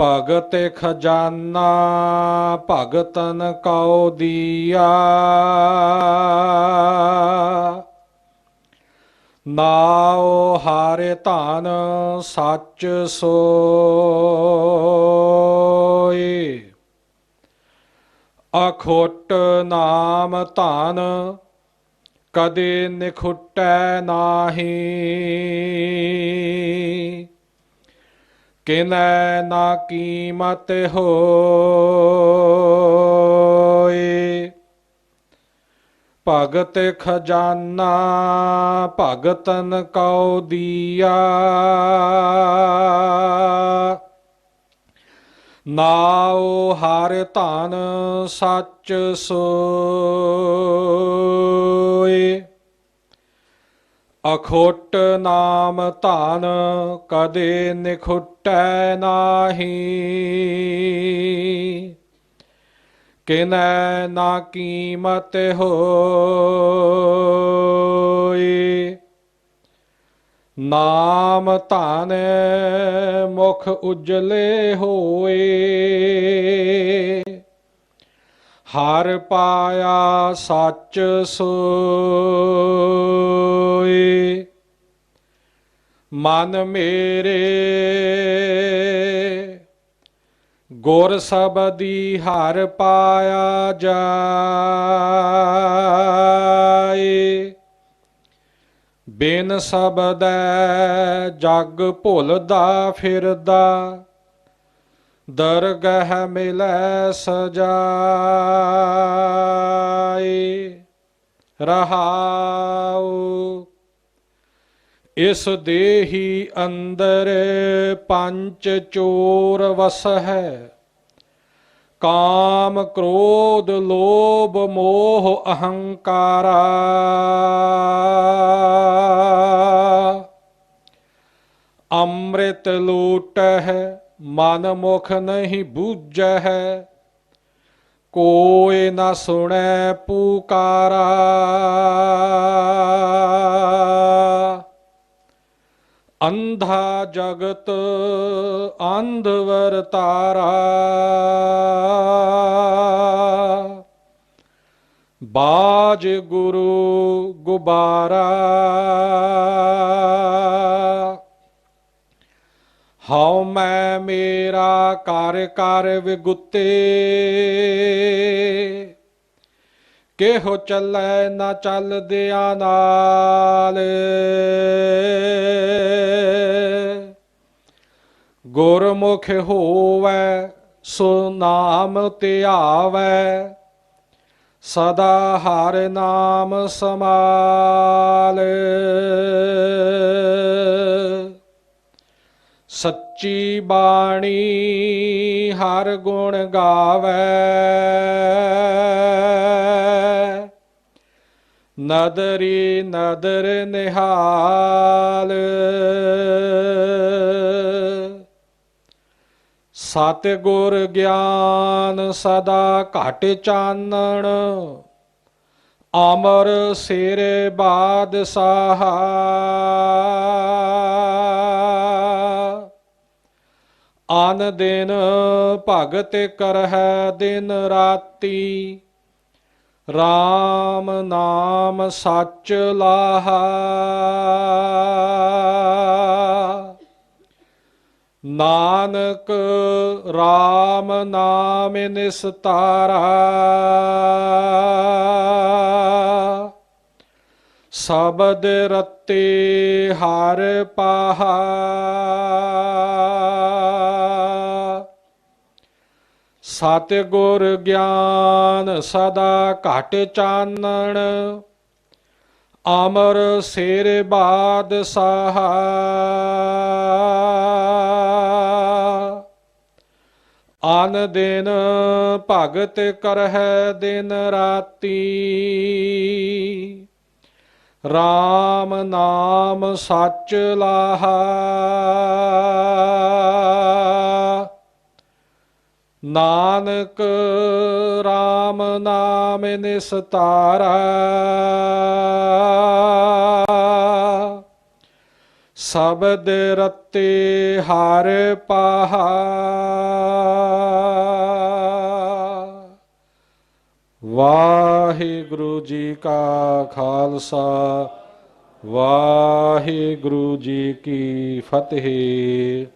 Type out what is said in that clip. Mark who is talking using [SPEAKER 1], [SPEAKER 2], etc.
[SPEAKER 1] ਭਗਤ ਖਜ਼ਾਨਾ, ਭਗਤਨ ਕਉ ਦੀਆ। ਨਾਉ ਹਾਰੇ ਧਨ ਸੱਚ ਸੋਏ। ਅਖੋਟ ਨਾਮ ਧਨ ਕਦੇ ਨਿਖੁਟੈ ਨਾਹੀ। ਕਿਨੈ ਨਾ ਕੀਮਤ ਹੋਏ। ਭਗਤ ਖਜ਼ਾਨਾ ਭਗਤਨ ਕਉ ਦੀਆ। ਨਾਉ ਹਰ ਧਨ ਸੱਚ ਸੋਏ। ਅਖੋਟ ਨਾਮ ਧਨ ਕਦੇ ਨਿਖੁਟੈ ਨਾਹੀ। ਕਿਨੈ ਨਾ ਕੀਮਤ ਹੋਏ ਨਾਮ ਧਨ ਮੁਖ ਉਜਲੇ ਹੋਏ। ਹਰ ਪਾਇਆ ਸੱਚ ਸੋਏ। ਮਨ ਮੇਰੇ ਗੁਰ ਸਬਦੀ ਹਰ ਪਾਇਆ ਜਾਏ। ਬਿਨ ਸਬਦੈ ਜਗ ਭੁੱਲਦਾ ਫਿਰਦਾ ਦਰਗਹ ਮਿਲੈ ਸਜਾਏ ਰਹਾਉ। ਇਸ ਦੇਹੀ ਅੰਦਰ ਪੰਚ ਚੋਰ ਵਸ ਹੈ ਕਾਮ ਕ੍ਰੋਧ ਲੋਭ ਮੋਹ ਅਹੰਕਾਰਾ। ਅੰਮ੍ਰਿਤ ਲੂਟਹਿ ਮਨ ਮੁਖ ਨਹੀਂ ਬੂਝੈ, ਕੋਇ ਨਾ ਸੁਣੈ ਪੁਕਾਰਾ। ਅੰਧਾ ਜਗਤ ਅੰਧਵਰ ਤਾਰਾ। ਬਾਜ ਗੁਰੂ ਗੁਬਾਰਾ। ਹਉ ਮੈਂ ਮੇਰਾ ਕਰ ਕਰ ਵਿਗੁੱਤੇ। ਕਿਹੋ ਚੱਲੈ ਨਾ ਚੱਲਦਿਆਂ ਨਾਲ। ਗੁਰਮੁਖ ਹੋਵੈ, ਸੋ ਨਾਮ ਧਿਆਵੈ। ਸਦਾ ਹਰ ਨਾਮ ਸਮਾਲ ਸੱਚੀ ਬਾਣੀ ਹਰ ਗੁਣ ਗਾਵੇ। ਨਦਰੀ ਨਦਰ ਨਿਹਾਲ। ਸਤ ਗੁਰ ਗਿਆਨ ਸਦਾ ਘਟ ਚਾਨਣ। ਅਮਰ ਸਿਰ ਬਾਦਸ਼ਾਹ। ਆਨ ਦਿਨ ਭਗਤ ਕਰਹਿ ਦਿਨ ਰਾਤੀ। RAM ਨਾਮ ਸੱਚ ਲਾਹਾ। ਨਾਨਕ RAM ਨਾਮ ਨਿਸਤਾਰਾ। ਸਬਦ ਰਤੇ ਹਰ ਪਾਹਾ। ਸਤ ਗੁਰ ਗਿਆਨ ਸਦਾ ਘਟ ਚਾਨਣ, ਅਮਰ ਸਿਰ ਬਾਦਸ਼ਾਹ। ਆਨ ਦਿਨ ਭਗਤ ਕਰਹਿ ਦਿਨ ਰਾਤੀ। RAM ਨਾਮ ਸੱਚ ਲਾਹਾ। ਨਾਨਕ RAM ਨਾਮ ਨਿਸਤਾਰਾ। ਸ਼ਬਦ ਰਤੇ ਹਰ ਪਾਹਾ। ਵਾਹਿਗੁਰੂ ਜੀ ਕਾ ਖਾਲਸਾ, ਵਾਹਿਗੁਰੂ ਜੀ ਕੀ ਫਤਿਹ।